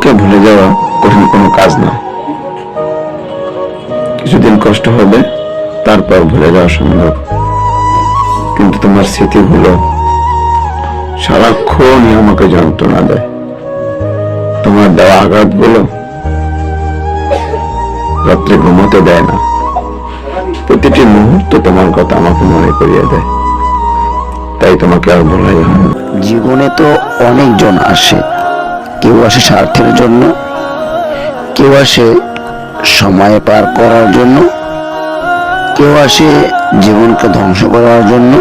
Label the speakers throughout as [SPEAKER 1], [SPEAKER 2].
[SPEAKER 1] তোমাকে ভুলে যাওয়া কঠিন কোনো কাজ না। কিছুদিন কষ্ট হবে, তারপর ভুলে যাওয়া সম্ভব। কিন্তু তোমার স্মৃতিগুলো সারাক্ষণই আমাকে যন্ত্রণা দেয়। তোমার দেওয়া আঘাতগুলো রাত্রে ঘুমোতে দেয় না। প্রতিটি মুহূর্ত তোমার কথা আমাকে মনে করিয়ে দেয়। তাই তোমাকে আর বলাই হয়
[SPEAKER 2] জীবনে তো অনেকজন আসে। কেউ আসে স্বার্থের জন্য, কেউ আসে সময় পার করার জন্য, কেউ আসে জীবনকে ধ্বংস করার জন্য,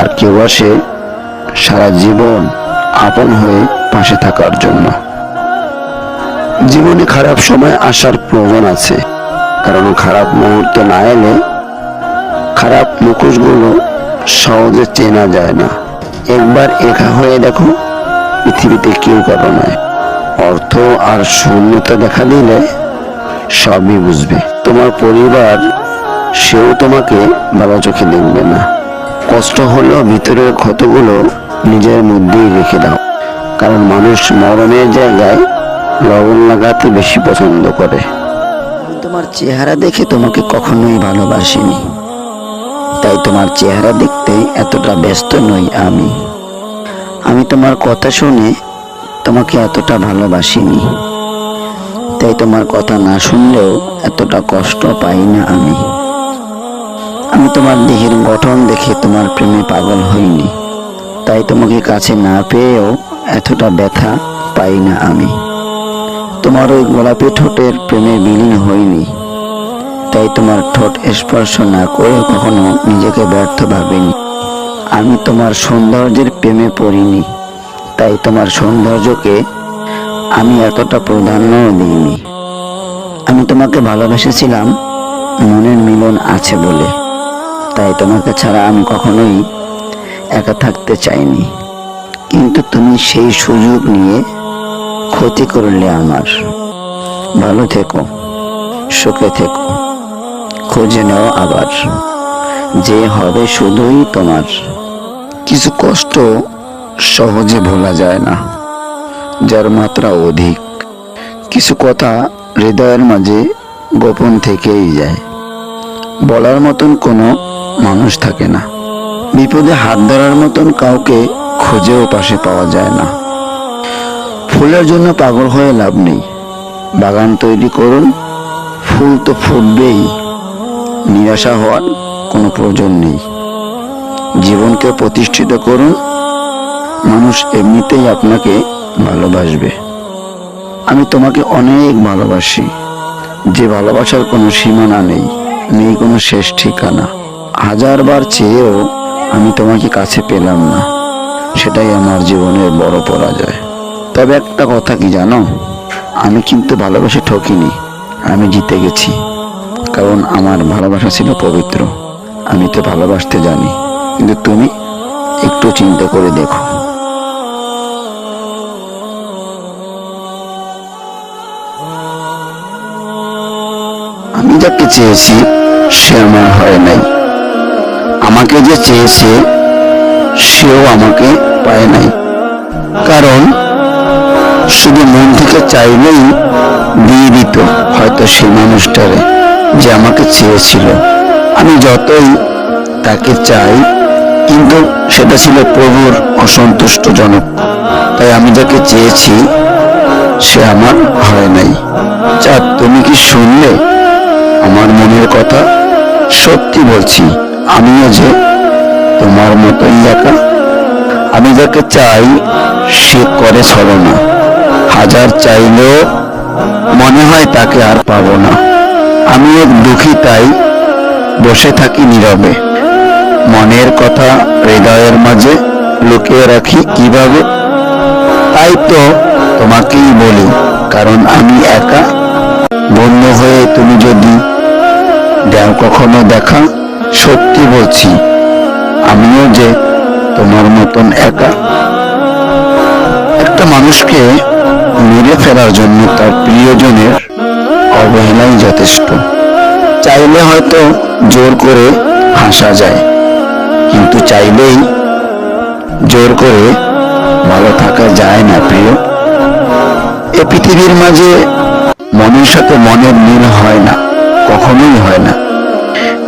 [SPEAKER 2] আর কেউ আসে সারা জীবন আপন হয়ে পাশে থাকার জন্য। জীবনে খারাপ সময় আসার প্রয়োজন আছে, কারণ খারাপ মুহূর্ত না এলে খারাপ মুখোশগুলো সহজে চেনা যায় না। একবার একা হয়ে দেখো পৃথিবীতে কেউ কারও নয়। অর্থ আর শূন্যতা দেখা দিলে সবই বুঝবে। তোমার পরিবার, সেও তোমাকে ভালো চোখে দেখবে না। কষ্ট হলেও ভিতরের ক্ষতগুলো নিজের মধ্যেই রেখে দাও। কারণ মানুষ মরণের জায়গায় লবণ লাগাতে বেশি পছন্দ করে। তোমার চেহারা দেখে তোমাকে কখনোই ভালোবাসিনি। তাই তোমার চেহারা দেখতে এতটা ব্যস্ত নই আমি। আমি তোমার কথা শুনে তোমাকে এতটা ভালোবাসিনি। তাই তোমার কথা না শুনলেও এতটা কষ্ট পাই না আমি। আমি তোমার দেহের গঠন দেখে তোমার প্রেমে পাগল হইনি। তাই তোমাকে কাছে না পেয়েও এতটা ব্যথা পাই না আমি। তোমার ওই গোলাপি ঠোঁটের প্রেমে বিলীন হইনি। তাই তোমার ঠোঁট স্পর্শ না করে কখনো নিজেকে ব্যর্থ ভাবিনি। আমি তোমার সৌন্দর্যের প্রেমে পড়িনি, তাই তোমার সৌন্দর্যকে আমি এতটা প্রাধান্য দিইনি। আমি তোমাকে ভালোবেসেছিলাম, মনের মিলন আছে বলে। তাই তোমাকে ছাড়া আমি কখনোই একা থাকতে চাইনি। কিন্তু তুমি সেই সুযোগ নিয়ে ক্ষতি করলে আমার। ভালো থেকো, সুখে থেকো, খুঁজে নেও আবার। যে হবে শুধুই তোমার। কিছু কষ্ট সহজে ভোলা যায় না, যার মাত্রা অধিক। কিছু কথা হৃদয়ের মাঝে গোপন থেকেই যায়। বলার মতন কোনো মানুষ থাকে না। বিপদে হাত ধরার মতন কাউকে খুঁজেও পাশে পাওয়া যায় না। ফুলের জন্য পাগল হয়ে লাভ নেই। বাগান তৈরি করুন, ফুল তো ফুটবেই। নিরাশা হওয়ার কোনো প্রয়োজন নেই। জীবনকে প্রতিষ্ঠিত করুন, মানুষ এমনিতেই আপনাকে ভালোবাসবে। আমি তোমাকে অনেক ভালোবাসি। যে ভালোবাসার কোনো সীমানা নেই নেই কোনো শেষ ঠিকানা। হাজারবার চেয়েও আমি তোমাকে কাছে পেলাম না। সেটাই আমার জীবনের বড় পরাজয়। তবে একটা কথা কি জানো? আমি কিন্তু ভালোবাসে ঠকিনি। আমি জিতে গেছি। কারণ আমার ভালোবাসা ছিল পবিত্র। আমি তো ভালোবাসতে জানি, কিন্তু তুমি একটু চিন্তা করে দেখো। আমি যাকে চেয়েছি, সে আমার হয় নাই। আমাকে যে চেয়েছে, সেও আমাকে পায় নাই। কারণ শুধু মন থেকে চাইলেই দিয়ে দিত হয়তো সে মানুষটারে যে আমাকে চেয়েছিল। আমি যতই তাকে চাই, কিন্তু সেটা ছিল প্রভুর অসন্তুষ্টজনক। তাই আমি যাকে চেয়েছি, সে আমার হয় নাই। চাঁদ তুমি কি শুনলে? আমার মনের কথা সত্যি বলছি। আমিও যে তোমার মতোই একা। আমি যাকে চাই, সে করে ছলনা হাজার চাইলেও মনে হয় তাকে আর পাবো না। আমি এক দুঃখী তাই বসে থাকি নীরবে। মনের কথা হৃদয়ের মাঝে লুকিয়ে রাখি কীভাবে? তাই তো তোমাকেই বলি, কারণ আমি একা। বন্ধু হয়ে তুমি যদি দেও কখনো দেখা, সত্যি বলছি, আমিও যে তোমার মতন একা। একটা মানুষকে মেরে ফেলার জন্য তার প্রিয়জনের অবহেলাই যথেষ্ট। চাইলে হয়তো জোর করে হাসা যায়। কিন্তু চাইলেই জোর করে ভালো থাকা যায় না, প্রিয়। এ পৃথিবীর মাঝে মনের সাথে মনের মিল হয় না, কখনোই হয় না।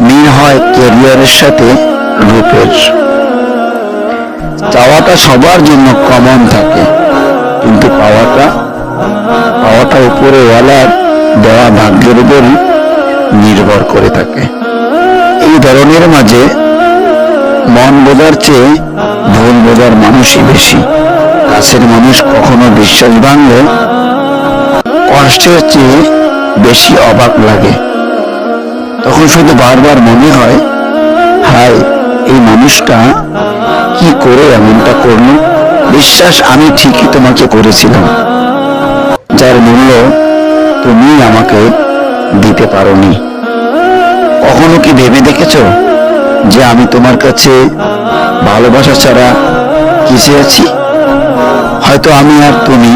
[SPEAKER 2] মিল হয় ক্যারিয়ারের সাথে রূপের। চাওয়াটা সবার জন্য কমন থাকে, কিন্তু পাওয়াটা পাওয়াটা উপরে ওয়ালার দেওয়া ভাগ্যের উপর নির্ভর করে থাকে। ধরনের মাঝে মন বোঝার চেয়ে ভুল বোঝার মানুষই বেশি। কাছের মানুষ কখনো বিশ্বাস ভাঙলে কষ্টের চেয়ে বেশি অবাক লাগে। তখন শুধু বারবার মনে হয়, হায়, এই মানুষটা কি করে এমনটা করল? বিশ্বাস আমি ঠিকই তোমাকে করেছিলাম। যার মূল্য তুমি আমাকে দিতে পারোনি। কখনো কি ভেবে দেখেছ যে আমি তোমার কাছে ভালোবাসা ছাড়া কিসে আছি? হয়তো আমি আর তুমি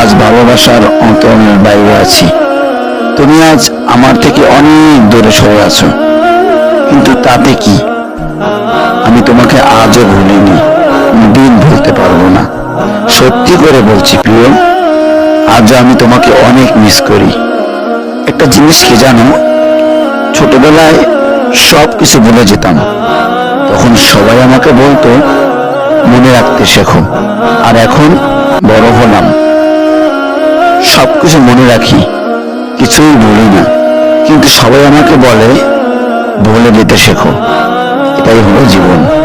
[SPEAKER 2] আজ ভালোবাসার অন্তরের বাইরে আছি। তুমি আজ আমার থেকে অনেক দূরে সরে আছো। কিন্তু তাতে কি? আমি তোমাকে আজও ভুলিনি, দিন ভুলতে পারব না। সত্যি করে বলছি প্রিয়, আজ আমি তোমাকে অনেক মিস করি। একটা জিনিস কি জানো? ছোটবেলায় সব কিছু ভুলে যেতাম। তখন সবাই আমাকে বলতো, মনে রাখতে শেখো। আর এখন বড় হলাম। সব কিছু মনে রাখি, কিছুই ভুলি না। কিন্তু সবাই আমাকে বলে, ভুলে যেতে শেখো। এটাই হলো জীবন।